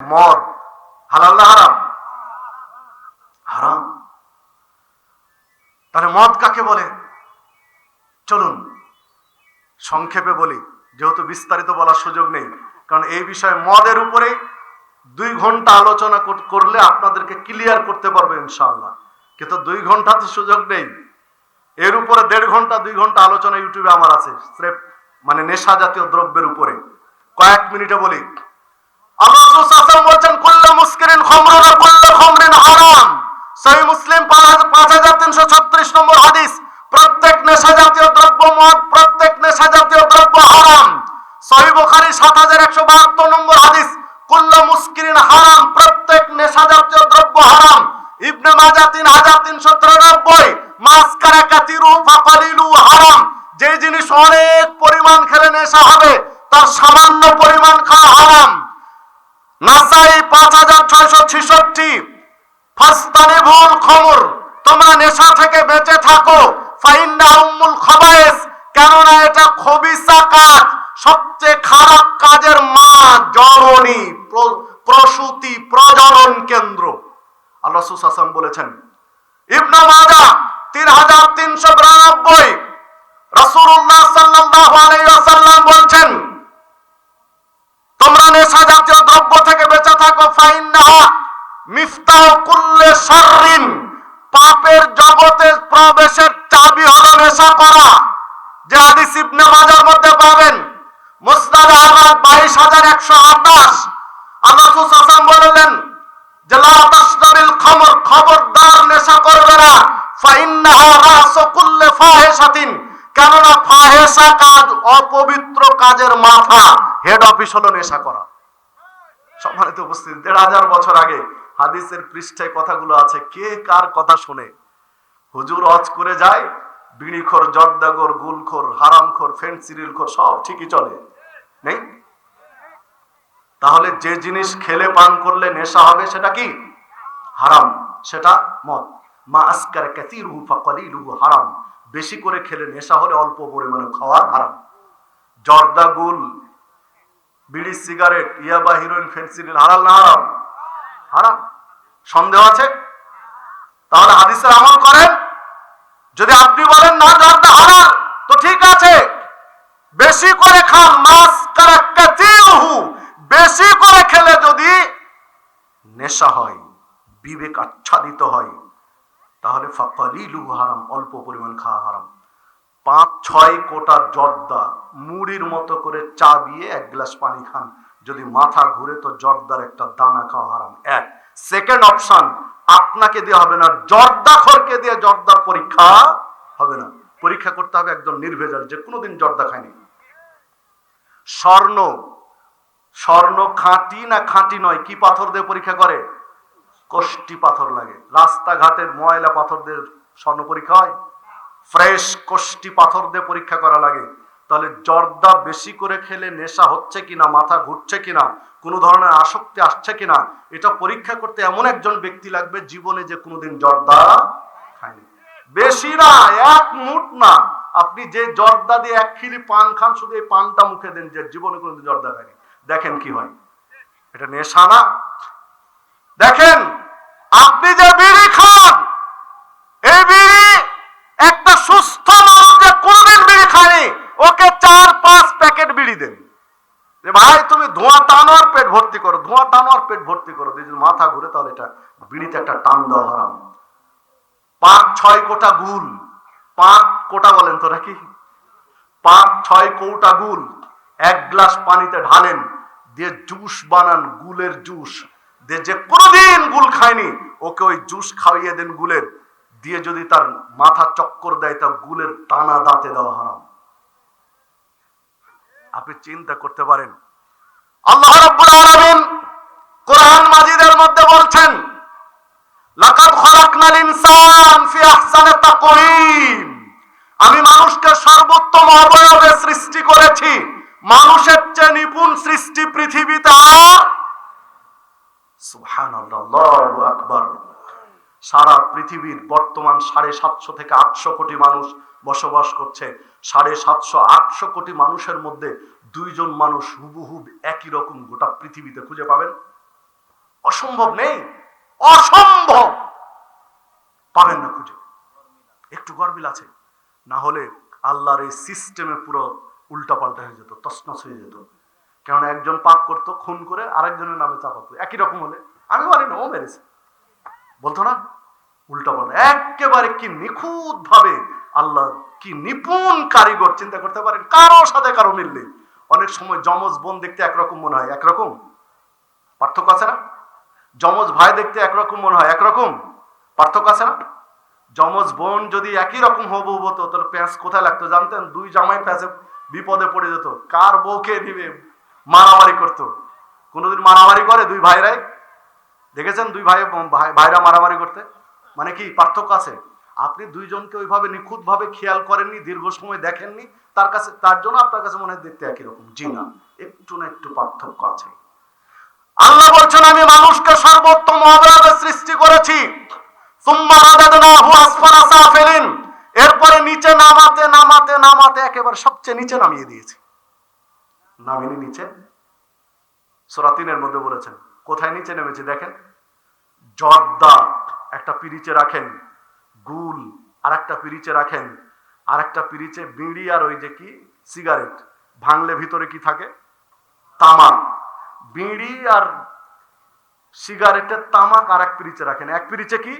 মদ, হালাল না হারাম? হারাম। তাহলে মদ কাকে বলে? চলুন, সংক্ষেপে বলি, যেহেতু বিস্তারিত বলার সুযোগ নেই, কারণ এই বিষয়ে মদের উপরে দুই ঘণ্টা আলোচনা করলে আপনাদেরকে ক্লিয়ার করতে পারব ইনশাআল্লাহ। কিন্তু দুই ঘণ্টা তো সুযোগ নেই। এর উপরে দেড় ঘণ্টা, দুই ঘণ্টা আলোচনা ইউটিউবে আমার আছে মানে নেশা জাতীয় দ্রব্যের উপরে। কয়েক মিনিটে বলি আল্লাহ রাসূল সাল্লাল্লাহু আলাইহি ওয়াসাল্লাম বলছেন কুল্লু মুসকিরিন, খামরুন কুল্লু খামরিন হারাম। সহিহ মুসলিম 5336 নম্বর হাদিস, প্রত্যেক নেশা জাতীয় দ্রব্য মদ, প্রত্যেক নেশা জাতীয় দ্রব্য হারাম। সহিহ বুখারী 7172 নম্বর হাদিস কুল্লু মুসকিরিন হারাম, প্রত্যেক নেশা জাতীয় দ্রব্য হারাম। ইবনে মাজাহ 3393 মাসকারা কাতিরু ফাকালিলু হারাম। যে জিনিস অনেক পরিমাণ খেলে নেশা হাজার ছয়শো ছিষট্টি। ফাস্তানে ভুল খবর। তোমরা নেশা থেকে বেঁচে থাকো। ফাইন্না উম্মুল খবায়েস। কেননা এটা খবিসা কাজ। সবচেয়ে খারাপ কাজের মা জননী, প্র- প্রসূতি, প্রজনন কেন্দ্র। আল্লাহ সুসাসম বলেছেন ইবনু মাজা তিন হাজার তিনশো বিরানব্বই রাসূলুল্লাহ সাল্লাল্লাহু আলাইহি ওয়াসাল্লাম বলছেন তোমরা নেশা জাতীয় দ্রব্য থেকে বেঁচে থাকো ফাইন্নাহা মিফতাহ কুল্লে শাররিন পাপের জগতে প্রবেশের চাবি হলো নেশা করা যে হাদিস ইবনে মাজার মধ্যে পাবেন মুসনাদ আহমদ বাইশ হাজার একশো আঠাশ আল্লাহ সুসাসাম বললেন যে লা তাশরাবিল খামর খবরদার নেশা করবে না ফাইন্নাহা রাসু কুল্লে ফাহিশাতিন কেননা ফাহেসা কাজ অপবিত্র কাজের মাথা হেড অফিস নেশা করা। সম্মানিত উপস্থিত, দেড় হাজার বছর আগে হাদিসের পৃষ্ঠায় কথাগুলো আছে, কে কার কথা শুনে? হুজুর অজ করে যায়, বিড়িখোর, জর্দাগর, গুলখোর, হারামখোর ফেন্সিরিলখোর সব ঠিকই চলে। নেই? তাহলে যে জিনিস খেলে পান করলে নেশা হবে সেটা কি? হারাম। সেটা মদ। মা আসকার কাসিরুহু ফাকালিলুহু হারাম। বেশি করে খেলে নেশা হলে অল্প পরিমাণে খাওয়া হারাম। জর্দা গুল বিড়ি, সিগারেট ইয়াবা হিরোইন ফেন্সিডিল হারাল না হারাম? হারাম। সন্দেহ আছে? তাহলে হাদিসের আমল করেন। যদি আপনি বলেন, না জর্দা হারাল তো ঠিক আছে। বেশি করে খান মাছ বেশি করে খেলে যদি নেশা হয়, বিবেক আচ্ছাদিত হয়, তাহলে ফাকালিলু হারাম, অল্প পরিমাণ খাওয়া হারাম। পাঁচ, ছয় কোটা জর্দা মুড়ির মতো করে চা দিয়ে এক গ্লাস পানি খান। যদি মাথা ঘুরে তো জর্দার একটা দানা খাওয়া হারাম। এক। সেকেন্ড অপশন, আপনাকে দেওয়া হবে না। জর্দা খরকে দিয়ে জর্দার পরীক্ষা হবে না। পরীক্ষা করতে হবে একজন নির্ভেজাল, যে কোনোদিন জর্দা খায়নি। স্বর্ণ। স্বর্ণ খাঁটি না খাঁটি নয়, কি পাথর দিয়ে পরীক্ষা করে? কষ্টি পাথর লাগে। রাস্তাঘাটের ময়লা পাথর দিয়ে স্বর্ণ পরীক্ষা হয়? ফ্রেশ কষ্টি পাথর দিয়ে পরীক্ষা করা লাগে। তাহলে জর্দা বেশি করে খেলে নেশা হচ্ছে কিনা, মাথা ঘুরছে কিনা, কোনো ধরনের আসক্তি আসছে কিনা, এটা পরীক্ষা করতে এমন একজন ব্যক্তি লাগবে জীবনে যে কোনোদিন জর্দা খায়নি। বেশি না, এক মুঠ না। আপনি যে জর্দা দিয়ে এক খিলি পান খান, শুধু এই পানটা মুখে দেন যে জীবনে কোনোদিন জর্দা খায়নি। দেখেন কি হয়। এটা নেশা না। দেখেন, আপনি যে বিড়ি খান এই বিড়ি একটা সুস্থ মানুষ যে কোনদিন বিড়ি খায়নি ওকে চার, পাঁচ প্যাকেট বিড়ি দেন যে ভাই, তুমি ধোঁয়া টানো আর পেট ভর্তি করো, ধোঁয়া টানো আর পেট ভর্তি করো। যদি মাথা ঘুরে তাহলে এটা বিড়িতে একটা টান দেওয়া হারাম। পাঁচ, ছয় কোটা গুল। পাঁচ কোটা বলেন তো নাকি? পাঁচ, ছয় কৌটা গুল। এক গ্লাস পানিতে ঢালেন, দিয়ে জুস বানান, গুলের জুস। দিয়ে যে কোনোদিন গুল খায়নি, ওকে ওই জুস খাইয়ে দেন গুলের। দিয়ে যদি তার মাথা চক্কর দেয় তা গুলের টানা দাঁতে দেওয়া হারাম। আপনি চিন্তা করতে পারেন। আল্লাহ রাব্বুল আলামিন কোরআন মাজিদের মধ্যে বলছেন লাকাদ খলাকনাল ইনসান ফি আহসানি তাকওয়িম আমি মানুষকে সর্বোত্তম অবয়বে সৃষ্টি করেছি মানুষের চেয়ে নিপুণ সৃষ্টি পৃথিবীতে আর সুবহানাল্লাহ আল্লাহু আকবার সারা পৃথিবীর বর্তমান সাড়ে সাতশো থেকে আটশো কোটি মানুষ বসবাস করছে। সাড়ে সাতশো, আটশো কোটি মানুষের মধ্যে দুইজন মানুষ হুবহুব একই রকম গোটা পৃথিবীতে খুঁজে পাবেন। অসম্ভব নেই? অসম্ভব! পাবেন না খুঁজে। একটু গরমিল আছে। না হলে আল্লাহর এই সিস্টেমে পুরো উল্টাপাল্টা হয়ে যেত তসনস হয়ে যেত। কারণ একজন পাপ করতো, খুন করে আরেকজনের নামে চাপাতো। একই রকম হলে। আমি মানি না, ও মেরেছে। বলতো না? উল্টাপাল্টা একেবারে কি নিখুঁত ভাবে আল্লাহ কি নিপুণ কারিগর চিন্তা করতে পারেন? কারোর সাথে কারও মিল নেই। অনেক সময় যমজ বোন দেখতে একরকম মনে হয়, একরকম? পার্থক্য আছে না? যমজ ভাই দেখতে একরকম মনে হয়, একরকম? পার্থক্য আছে না? যমজ বোন যদি একই রকম হবু হতো, তাহলে প্যাঁচ কোথায় লাগতো জানতেন? দুই জামাই প্যাঁচে বিপদে পড়ে যেত। কার বউকে নিবে? মারামারি করতো। কোনোদিন মারামারি করে দুই ভাইরাই? দেখেছেন দুই ভাই- ভাইরা মারামারি করতে? মানে কি পার্থক্য আছে? আপনি দুইজনকে ওইভাবে নিখুঁত ভাবে খেয়াল করেননি, দীর্ঘ সময় দেখেননি, তার কাছে তার জন্য আপনার কাছে মনে দেখতে একই রকম। জি না, একটু না একটু পার্থক্য আছে। আল্লাহ বলছেন, আমি মানুষকে সর্বোত্তম অবয়বে সৃষ্টি করেছি। এরপরে নিচে নামাতে নামাতে নামাতে একেবারে সবচেয়ে নিচে নামিয়ে দিয়েছি। নামিনি নিচে? সূরা তিনের মধ্যে বলেছেন। কোথায় নিচে নেমেছে দেখেন? জর্দা। একটা পিরিচে রাখেন গুল আর একটা পিরিচে রাখেন আর একটা পিরিচে বিড়ি আর ওই যে কি সিগারেট ভাঙলে ভিতরে কি থাকে? তামাক। বিড়ি আর সিগারেটের তামাক আর এক পিরিচে রাখেন। এক পিরিচে কি?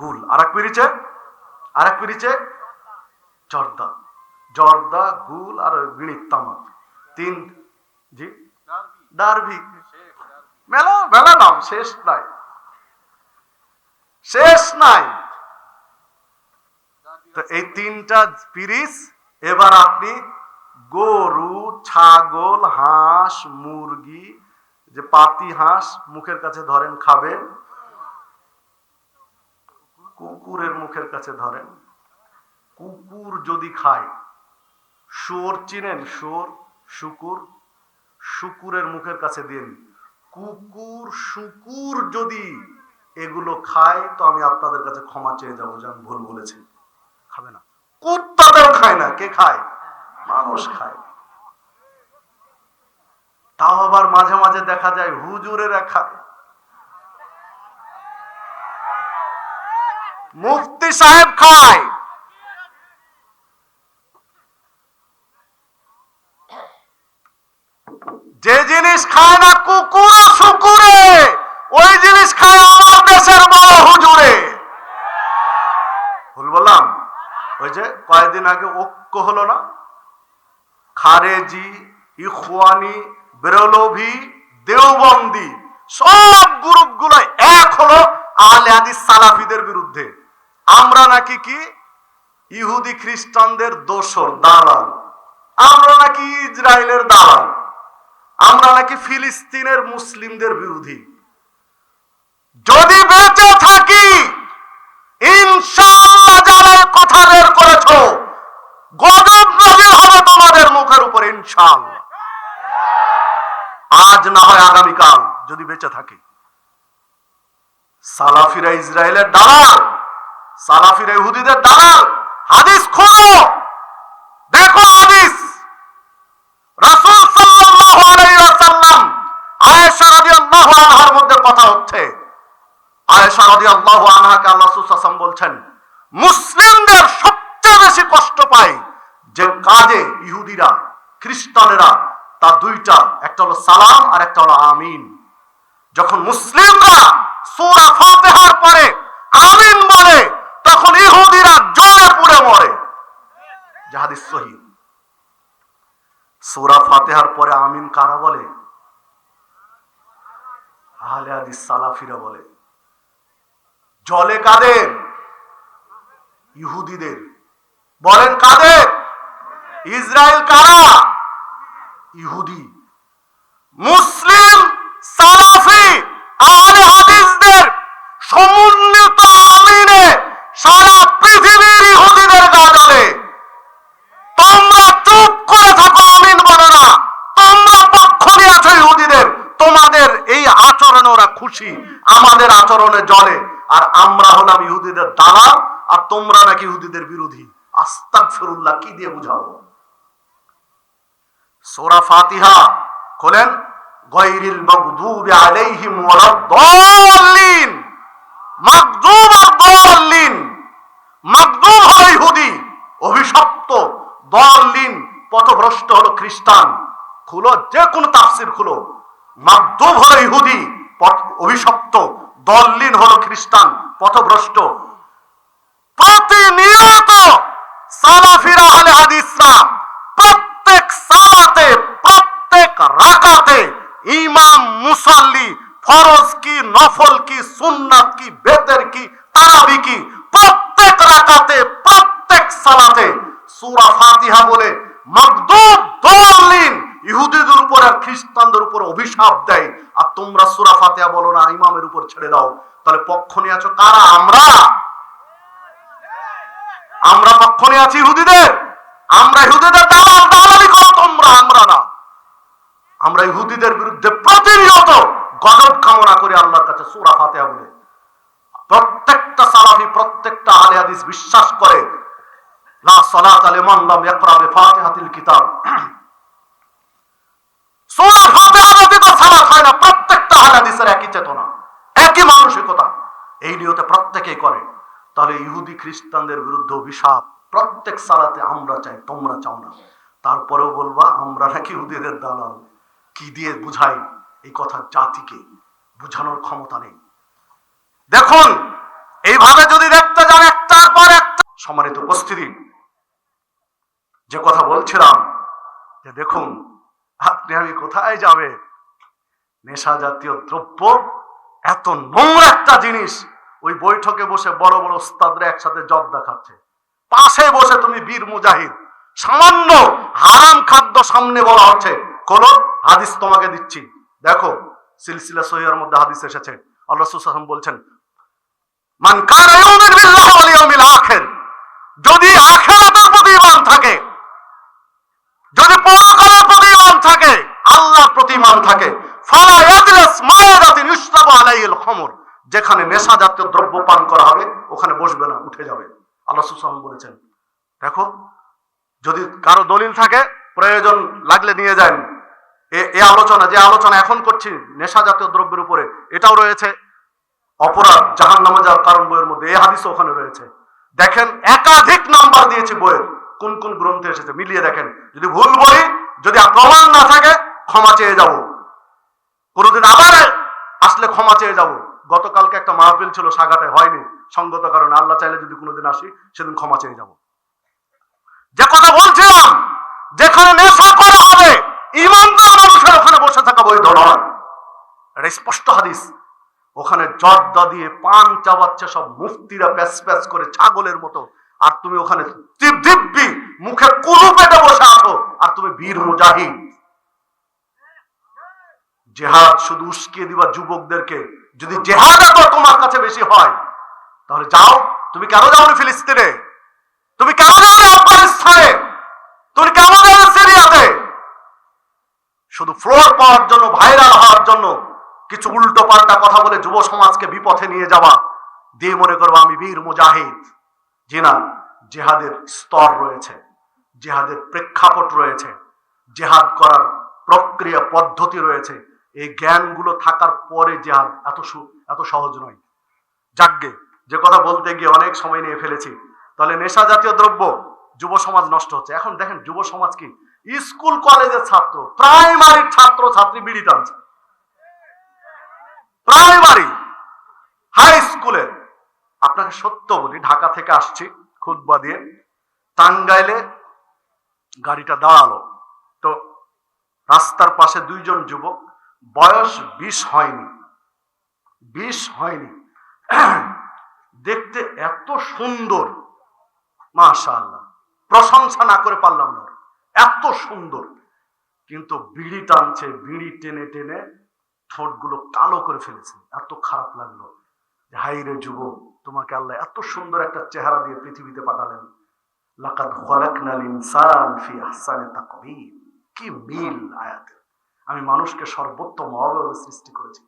গুল। আর এক পিরিচে? আর এক পিরিচে? জর্দা। জর্দা গুল আর ওই বিড়ির তামাক। তিন জি? ডারভি মেলা মেলা নাম শেষ নাই। শেষ নাই। তো এই তিনটা পিরিস এবার আপনি গরু, ছাগল, হাঁস, মুরগি, যে পাতি হাঁস মুখের কাছে ধরেন খাবেন, কুকুরের মুখের কাছে ধরেন, কুকুর যদি খায়, শুয়োর চিনেন, শুয়োর, শুকুর, শুকুরের মুখের কাছে দিন, কুকুর, শুকুর যদি এগুলো খায়, তো আমি আপনাদের কাছে ক্ষমা চেয়ে যাব, যে আমি ভুল বলেছি। খাবে না। কুত্তাতেও খায় না, কে খায়? মানুষ খায়। তাও আবার মাঝে মাঝে দেখা যায় হুজুরেরা খায়। মুফতি সাহেব খায়। যে জিনিস খায় না, কুকুর শুকুরে, ওই জিনিস খায় আমার দেশের বড় হুজুরে ভুল বললাম ওই যে কয়েকদিন আগে ঐক্য হলো না? খারেজি, ইখওয়ানি, বেরলভি, দেওবন্দি, সব গ্রুপগুলো এক হলো আহলে হাদিস সালাফিদের বিরুদ্ধে। আমরা নাকি কি? ইহুদি খ্রিস্টানদের দোসর, দালাল। আমরা নাকি ইসরায়েলের দালাল। আমরা নাকি ফিলিস্তিনের মুসলিমদের বিরোধী। যদি বেঁচে থাকি ইনশাআল্লাহ যারা এই কথা বের করেছ গজব নজির হবে তোমাদের মুখের উপর ইনশাআল্লাহ আজ না হয় আগামীকাল যদি বেঁচে থাকি। সালাফিরা ইসরায়েলের দালাল, সালাফিরা ইহুদিদের দালাল। হাদিস খোলো, দেখো হাদিস। সাল্লাল্লাহু আলাইহি ওয়াসাল্লাম আয়েশা রাদিয়াল্লাহু আনহার মধ্যে কথা হচ্ছে। আয়েশা রাদিয়াল্লাহু আনহাকে আল্লাহ সুসাসম বলছেন, মুসলিমদের সবচেয়ে বেশি কষ্ট পায় যে কাজে ইহুদিরা, খ্রিস্টানেরা তা দুইটা, একটা হলো সালাম আর একটা হলো আমিন। যখন মুসলিমরা সূরা ফাতিহার পরে আমিন বলে, তখন ইহুদিরা জ্বলে পুড়ে মরে। জাহাদিস সহিহ সূরা ফাতিহার পরে আমিন কারা বলে? আহলে হাদিস সালাফিরা বলে। জলে কাদের? ইহুদিদের। বলেন কাদের? ইসরায়েল কারা? ইহুদি, মুসলিম, সালাফি, আহলে হাদিসদের সমন্বিত আমিনে সারা পৃথিবীর ইহুদিদের গা জ্বলে। তোমরা চুপ করে থাকো, আমিন বলো না। তোমরা পক্ষ নিয়েছো ইহুদিদের। তোমাদের এই আচরণে ওরা খুশি, আমাদের আচরণে জলে আর আমরা হলাম ইহুদিদের দালাল, আর তোমরা নাকি ইহুদিদের বিরোধী। আস্তাক ফেরুল্লাহ কি দিয়ে বুঝাবো? সোরা ফাতিহা খোলেন, গায়রিল মাগদুবি আলাইহিম ওয়ালাদ-দাল্লিন মাগদুব আর দাল্লিন, মাগদুব হলো ইহুদি, অভিশপ্ত দলিন পথভ্রষ্ট হলো খ্রিস্টান, খুলো যে কোনো তাফসির খুলো, মাগদুব হলো ইহুদি অভিশপ্ত দলিন হলো খ্রিস্টান, পথভ্রষ্ট প্রতিনিয়ত সালাফিরা আহলে হাদিসরা প্রত্যেক সালাতে প্রত্যেক রাকাতে ইমাম মুসাল্লি ফরজ কি নফল কি, সুন্নাত কি, বেদের কি, তারাবি কি, প্রত্যেক রাকাতে, প্রত্যেক সালাতে সূরা ফাতিহা বলে দলিন ইহুদিদের উপর আর খ্রিস্টানদের উপর অভিশাপ দেয়। আর তোমরা ফাতিহা বলো না, ইমামের উপর ছেড়ে দাও। তাহলে পক্ষ নিয়ে আছো কারা? আমরা? আমরা পক্ষ নিয়ে আছি ইহুদিদের? আমরা ইহুদিদের দালাল, দালালি করো তোমরা, আমরা না। আমরা ইহুদিদের বিরুদ্ধে গজব কামনা করি আল্লাহর কাছে সূরা ফাতিহা বলে। প্রত্যেকটা সালাফি, প্রত্যেকটা আলে হাদিস বিশ্বাস করে কিতাব। সালাত হয় না, প্রত্যেকটা আলে হাদিসের একই চেতনা, একই মানসিকতা। এই নিয়তে প্রত্যেকেই করে। তাহলে ইহুদি, খ্রিস্টানদের বিরুদ্ধে অভিশাপ, প্রত্যেক সালাতে আমরা চাই, তোমরা চাও না। তারপরেও বলবা, আমরা নাকি ইহুদিদের দালাল। কি দিয়ে বুঝাই? এই কথা জাতিকে বুঝানোর ক্ষমতা নেই। দেখুন, এইভাবে যদি দেখতে যান একটার পর একটা। সম্মানিত উপস্থিতি, যে কথা বলছিলাম, যে দেখুন, আপনি আমি কোথায় যাবে? নেশা জাতীয় দ্রব্য, এত নোংরা একটা জিনিস। ওই বৈঠকে বসে বড় বড় ওস্তাদরা একসাথে জর্দা খাচ্ছে। পাশে বসে তুমি বীর মুজাহিদ। সামান্য হারাম খাদ্য সামনে বলা হচ্ছে। কোন হাদিস তোমাকে দিচ্ছি। দেখো, সিলসিলা সহিয়ার মধ্যে হাদিস এসেছে। আল্লাহ সুসাহম বলছেন, মান আখির যদি আখিরাতের প্রতি ঈমান থাকে, যদি পরকালের প্রতি ঈমান থাকে, আল্লাহর প্রতি ঈমান থাকে, ফালা ইয়াজলিস মায়াদাতিন ইউশরাবু আলাইহিল খামর, যেখানে নেশা জাতীয় দ্রব্য পান করা হবে, ওখানে বসবে না, উঠে যাবে। আল্লাহ সুসাহম বলেছেন, দেখো, যদি কারও দলিল থাকে, প্রয়োজন লাগলে নিয়ে যান। এ- আলোচনা, যে আলোচনা এখন করছি নেশা জাতীয় দ্রব্যের উপরে, এটাও রয়েছে। অপরাধ জাহান নামে যাওয়ার কারণ বইয়ের মধ্যে, এই হাদিসও ওখানে রয়েছে। দেখেন, একাধিক নাম্বার দিয়েছি বইয়ের, কোন কোন গ্রন্থে এসেছে, মিলিয়ে দেখেন। যদি ভুল বলি, যদি প্রমাণ না থাকে, ক্ষমা চেয়ে যাব। কোনোদিন আবার আসলে ক্ষমা চেয়ে যাব। গতকালকে একটা মাহফিল ছিল সাগাতে হয়নি। সঙ্গত কারণে আল্লাহ চাইলে যদি কোনোদিন আসি, সেদিন ক্ষমা চেয়ে যাব। যে কথা বলছিলাম, যেখানে নেশা করা হবে ওখানে বসে থাকা বৈধ নয়। এটা স্পষ্ট হাদিস। ওখানে জর্দা দিয়ে পান চাবাচ্ছে সব মুফতিরা প্যাস প্যাস করে ছাগলের মতো। আর তুমি ওখানে দিব্যি মুখে কুলু পেটে বসে আছো। আর তুমি বীর মুজাহিদ। জেহাদ শুধু উস্কিয়ে দিবা যুবকদেরকে। যদি জেহাদ এত তোমার কাছে বেশি হয়, তাহলে যাও। তুমি কেন যাও ফিলিস্তিনে? তুমি কেন যাও আফগানিস্তানে তুমি কেন যাও সিরিয়াতে শুধু ফ্লোর পাওয়ার জন্য ভাইরাল হওয়ার জন্য কিছু উল্টো পাল্টা কথা বলে যুব সমাজকে বিপথে নিয়ে যাওয়া। দিয়ে মনে করব আমি বীর মুজাহিদ। জি না, জেহাদের স্তর রয়েছে, জেহাদের প্রেক্ষাপট রয়েছে, জেহাদ করার প্রক্রিয়া পদ্ধতি রয়েছে। এই জ্ঞানগুলো থাকার পরে জেহাদ এত এত সহজ নয়। যাগ্গে যে কথা বলতে গিয়ে অনেক সময় নিয়ে ফেলেছি। তাহলে নেশা জাতীয় দ্রব্য যুব সমাজ নষ্ট হচ্ছে। এখন দেখেন, যুব সমাজ কি স্কুল কলেজের ছাত্র, প্রাইমারি ছাত্র ছাত্রী বিড়ি টানছে। প্রাইমারি, হাই স্কুলের আপনাকে সত্য বলি, ঢাকা থেকে আসছি খুতবা দিয়ে। টাঙ্গাইলে গাড়িটা দাঁড়াল। তো রাস্তার পাশে দুইজন যুবক, বয়স বিশ হয়নি। বিশ হয়নি। দেখতে এত সুন্দর, মাশাআল্লাহ। প্রশংসা না করে পারলাম না। এত সুন্দর। কিন্তু বিড়ি টানছে, বিড়ি টেনে টেনে ঠোঁটগুলো কালো করে ফেলেছে। এত খারাপ লাগল হাই রে যুবক, তোমাকে আল্লাহ এত সুন্দর একটা চেহারা দিয়ে পৃথিবীতে পাঠালেন। লাকাদ খলাকনাল ইনসান ফি আহসানি তাকবীর। কি মিল আয়াতে। আমি মানুষকে সর্বোত্তম অবয়বে সৃষ্টি করেছি।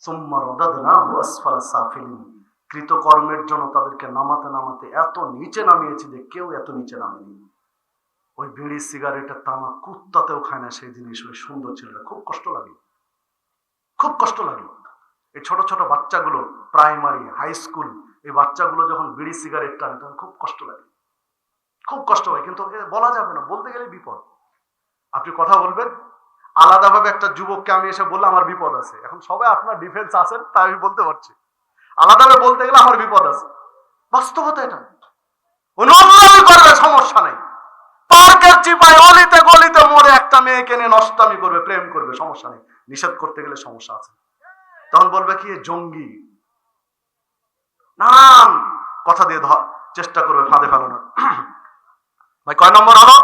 সুম্মা রাদাদনাহু আসফালা সাফিলিন। কৃতকর্মের জন্য তাদেরকে নামাতে নামাতে এত নিচে নামিয়েছি যে কেউ এত নিচে নামেনি। ওই বিড়ি সিগারেটের তামা কুত্তাতেও খায় না সেই জিনিস, ওই সুন্দর ছেলেটা। খুব কষ্ট লাগে। খুব কষ্ট লাগে। এই ছোট ছোট বাচ্চাগুলো প্রাইমারি হাই স্কুল এই বাচ্চাগুলো যখন বিড়ি সিগারেট টানে, তখন খুব কষ্ট লাগে। খুব কষ্ট হয়। কিন্তু বলা যাবে না। বলতে গেলে বিপদ। আপনি কথা বলবেন। আলাদাভাবে একটা যুবককে আমি এসে বললে আমার বিপদ আছে। এখন সবাই আপনার ডিফেন্স আছেন তাই আমি বলতে পারছি। আলাদাভাবে বলতে গেলে আমার বিপদ আছে। বাস্তবতা এটা। করবে সমস্যা নেই। চিপায় অলিতে গলিতে মরে একটা মেয়েকে নিয়ে নষ্টামি করবে, প্রেম করবে, সমস্যা নেই। নিষেধ করতে গেলে সমস্যা আছে। তখন বলবে কি জঙ্গি, নাম। কথা দিয়ে ধর চেষ্টা করবে, ফাঁদে ফেলানোর। ভাই, কয় নম্বর হলো